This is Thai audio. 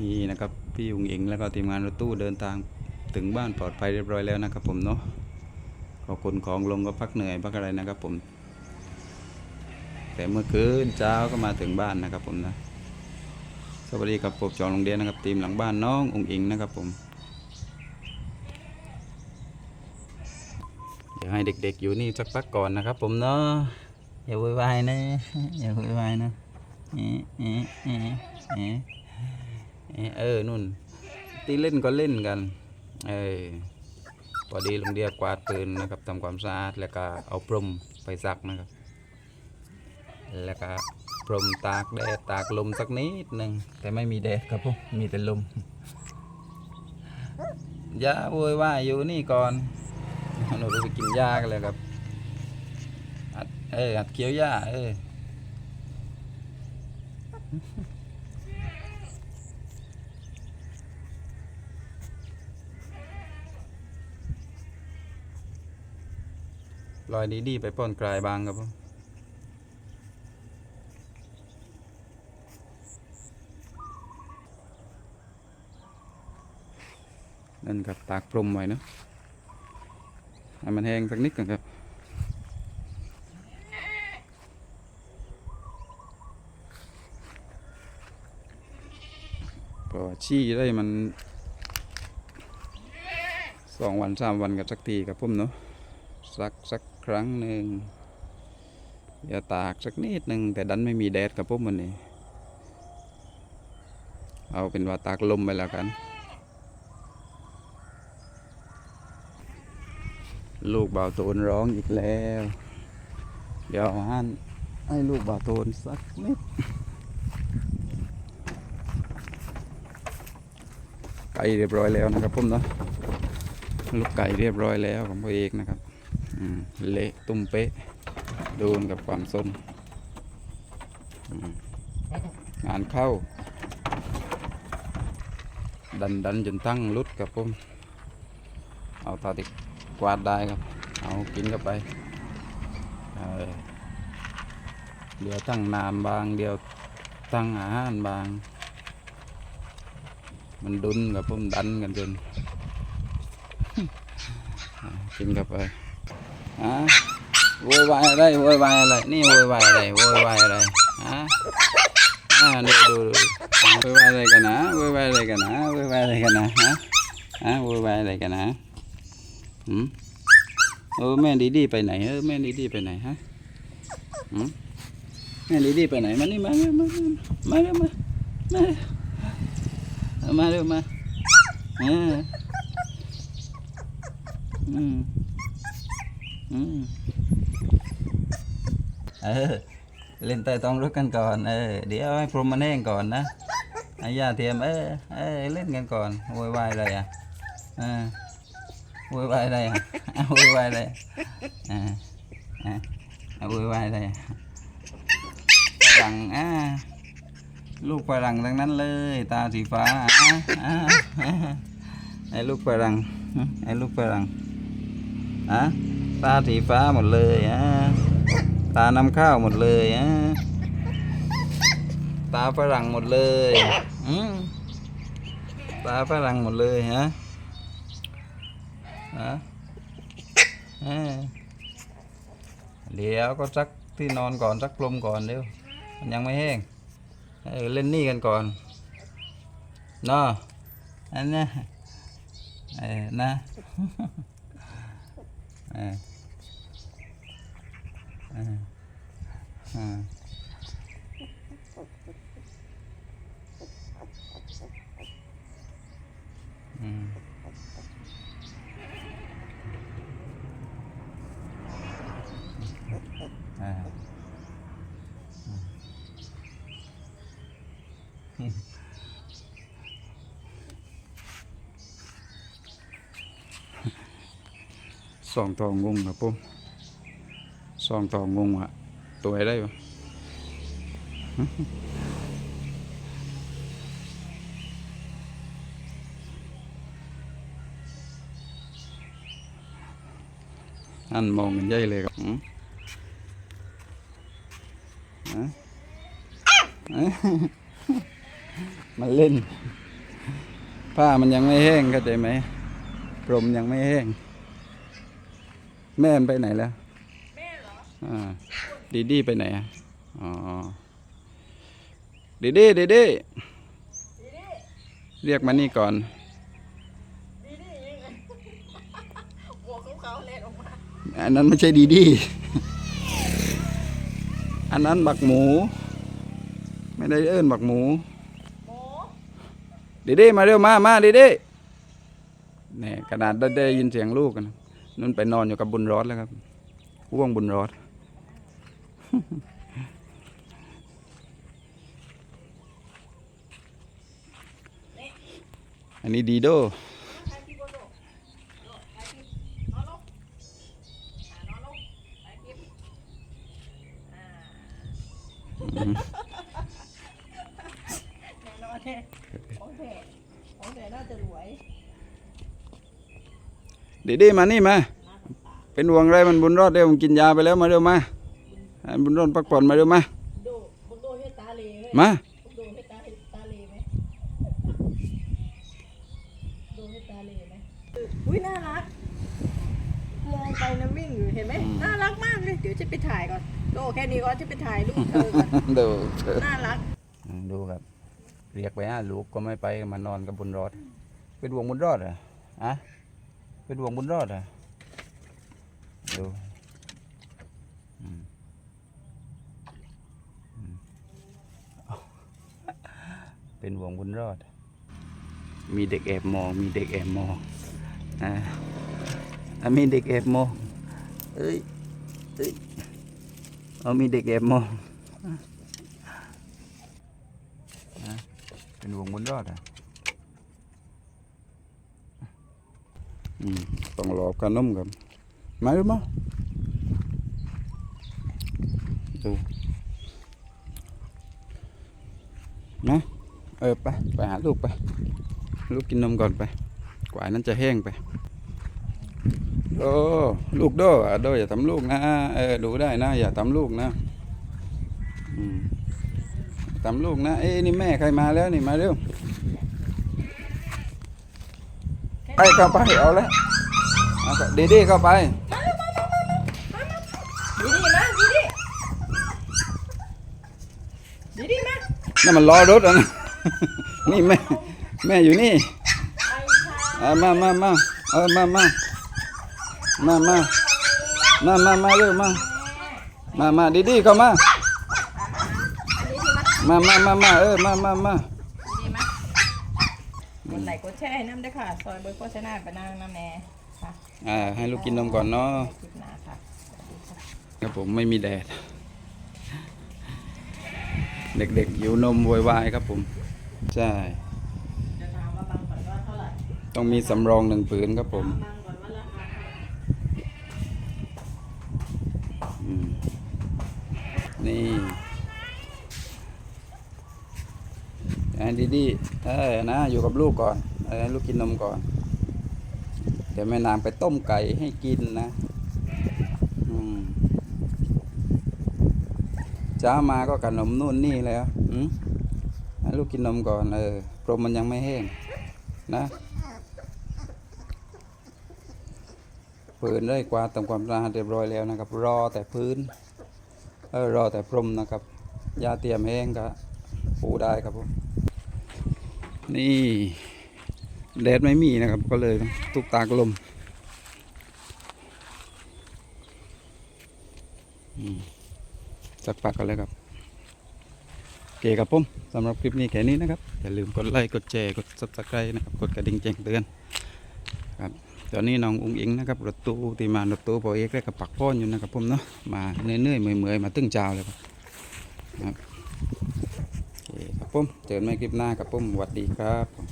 นี่นะครับพี่อุงอิงแล้วก็ทีมงานรถตู้เดินทางถึงบ้านปลอดภัยเรียบร้อยแล้วนะครับ ผมเนาะก็ขนของลงก็พักเหนื่อยพักอะไรนะครับ ผม แต่เมื่อคืนเช้าก็มาถึงบ้านนะครับ ผมนะสวัสดีกับปบจองโรงเรียนนะครับทีมหลังบ้านน้องอุงอิงนะครับ ผมเดี๋ยวให้เด็ก ๆ อยู่นี่สักพักก่อนนะครับ ผมเนาะอย่าวุ่นวายนะอย่าวุ่นวายนะเอะเอะเอะ เออนุ่น ตีเล่นก็เล่นกัน เออพอดีลุงเดียกวาดปืนนะครับทำความสะอาดแล้วก็เอาพรมไปซักนะครับ แล้วก็พรมตากแดดตากลมสักนิดหนึ่งแต่ไม่มีแดดครับผมมีแต่ลมยาโวยวายอยู่นี่ก่อนหนูไปกินหญ้ากันเลยครับอัดเอออัดเคี้ยวหญ้าเออ ลอยดีดีไปป้อนกลายบางครับผมนั่นครับตากพรมไว้เนาะให้มันแห้งสักนิดก่อนครับเพราะว่าชี้ได้มันสองวันสามวันกับสักทีครับผมเนาะสักสัก ครั้งหนึ่งอย่าตากสักนิดหนึ่งแต่ดันไม่มีแดดครับผมวันนี้เอาเป็นว่าตากลมไปแล้วกัน ลูกบ่าวโตนร้องอีกแล้ว เดี๋ยวฮันให้ลูกบ่าวโตนสักนิดไก่เรียบร้อยแล้วนะครับผมเนาะลูกไก่เรียบร้อยแล้วของพ่อเอกนะครับ เละตุ้มเป๊ะ โดูกับความส้มงานเข้า ดันดันจนตั้งรุดกับผม เอาเท่าที่กวาดได้ครับ เอากินเข้าไปเดี๋ยวตั้งน้ำบาง เดี๋ยวตั้งอาหารบาง มันดุนกับผมดันกันจนกินเข้าไป อะโวยวายอะไรโวยวายอะไรนี่โวยวายอะไรโวยวายอะไรฮะอ่าดูดูดูโวยวายอะไรกันนะโวยวายอะไรกันนะโวยวายอะไรกันนะฮะฮะโวยวายอะไรกันนะหืมเออแม่ดีดีไปไหนเออแม่ดีดีไปไหนฮะหืมแม่ดีดีไปไหนมานี่มามามามาเร็วมามามาเร็วมาเอออืมอืม เออ เล่นใต้ท้องรถกันก่อน เออ เดี๋ยวให้พรมมันแห้งก่อนนะไอ้ยาเทียม เออ เออ เล่นกันก่อนโวยวายอะไรอะเออโวยวายอะไรอะอะโวยวายอะไรอ่าอ่าอะโวยวายอะไรอะฝรั่งอ่าลูกฝรั่งทั้งนั้นเลย ตาสีฟ้าอ่าอ่าอ่าไอ้ลูกฝรั่งไอ้ลูกฝรั่งอะ ตาสีฟ้าหมดเลยอะตานำข้าวหมดเลยอะตาฝรั่งหมดเลยอืมตาฝรั่งหมดเลยฮะฮะเอ้ยเดี๋ยวก็ซักที่นอนก่อนซักพรมก่อนเดี๋ยวมันยังไม่แห้งเออเล่นนี่กันก่อนเนาะอันเนี้ยเออนะ เออเออ เอออืมอ่าอืมสองตัวงงครับผมสองตัวงงอะ ตัวอะไรวะอันมองกันใหญ่เลยครับอืมฮะมาเล่น ผ้ามันยังไม่แห้งเข้าใจไหมพรมยังไม่แห้ง แม่มันไปไหนแล้ว แม่เหรอ อ่า ดีดีไปไหนอะอ๋อดีดีดีดีดีดีเรียกมานี่ก่อนดีดียังไงหัวขาวๆเล็ดออกมาอันนั้นไม่ใช่ดีดีอันนั้นบักหมู ไม่ได้เอิ้นบักหมูหมูดีดีมาเร็วมามาดีดีเนี่ยขนาดได้ได้ยินเสียงลูกกันนั่นไปนอนอยู่กับบุญรอดแล้วครับว่วงบุญรอด อันนี้ดีโดใครพี่โบโดโดใครพี่นอนลงอ่านอนลงใครพี่อ่าแน่นอนแน่ของแท้ของแท้น่าจะรวยดีดีมานี่มา เป็นห่วงอะไรมันบุญรอดเร็วมันกินยาไปแล้วมาเร็วมาให้ บุญรอดพักผ่อนมาเร็วมาโดบุกโดเฮ็ดตาเหลเลยมาบุกโดเฮ็ดตาเฮ็ดตาเหลไหมโดเฮ็ดตาเหลไหมอุ้ยน่ารัก มองไปนะวิ่งอยู่เห็นไหมน่ารักมากเลย เดี๋ยวจะไปถ่ายก่อนโดแค่นี้ก็จะไปถ่ายรูปเธอก่อนดูเถอะน่ารัก ดูครับ เรียกไปฮะลูกก็ไม่ไปมานอนกับบุญรอด เป็นห่วงบุญรอดเหรออะเป็นห่วงบุญรอดเหรอดูอืมอืม เป็นห่วงบุญรอด มีเด็กแอบมอง มีเด็กแอบมองอ่าอะมีเด็กแอบมองเอ้ยเอ้ยเอามีเด็กแอบมองเป็นวงบุญรอดอะต้องรอขนมกันมาดูมาดูนะ เออไปไปหาลูกไปลูกกินนมก่อนไป กว่านั้นจะแห้งไปโอ้ลูกโดอะโดอย่าทำลูกนะเออดูได้นะอย่าทำลูกนะอืมตำลูกนะเอ้นี่แม่ใครมาแล้วนี่มาเร็วไปเข้าไปเอาแล้วเอาเดีดีเข้าไปดีดีนะดีดีดีดีนะนั่นมันรอรถอะนะ นี่แม่แม่อยู่นี่ไอ้ชาเอามามามาเออมามามามามามามาเร็วมามามาดีดีเข้ามาดีดีมามามามามาเออมามามาดีมากดไลค์กดแชร์ให้น้ำด้วยค่ะซอยเบอร์โฆษณาไปนั่งน้ำแน่ค่ะอ่าให้ลูกกินนมก่อนเนาะคลิปหน้าค่ะสวัสดีค่ะครับผมไม่มีแดด เด็กๆหิวนมโวยวายครับผม ใช่ จะถามว่าบางก่อนว่าเท่าไหร่ต้องมีสำรองหนึ่งผืนครับผม บางก่อนว่าราคาเท่าไหร่อืมนี่อันดีดีๆเออนะอยู่กับลูกก่อนเออให้ลูกกินนมก่อน เดี๋ยวแม่นางไปต้มไก่ให้กินนะอืมเช้ามาก็ขนมนู่นนี่แล้วอืมให้ ลูกกินนมก่อนเออพรมมันยังไม่แห้งนะพื้นได้กว่าดทำความสะอาดเรียบร้อยแล้วนะครับ รอแต่พื้นเออรอแต่พรมนะครับยาเตรียมแห้งก็ปูได้ครับผมนี่แดดไม่มีนะครับ ก็เลยต้องตุกตากลมอืมสักพักกันเลยครับ เคครับผมสำหรับคลิปนี้แค่นี้นะครับ อย่าลืมกดไลค์กดแชร์กดซับสไครต์นะครับกดกระดิ่งแจ้งเตือนครับตอนนี้น้องอุ้งอิงนะครับรถตู้ที่มารถตู้พอเอกแล้วก็ปักป้อนอยู่นะครับผมเนาะมาเนื่อยๆเมื่อยๆมาตึ้งเจ้าเลยครับครับโอเคครับผมเจอกันใหม่คลิปหน้ากับผมสวัสดีครับผม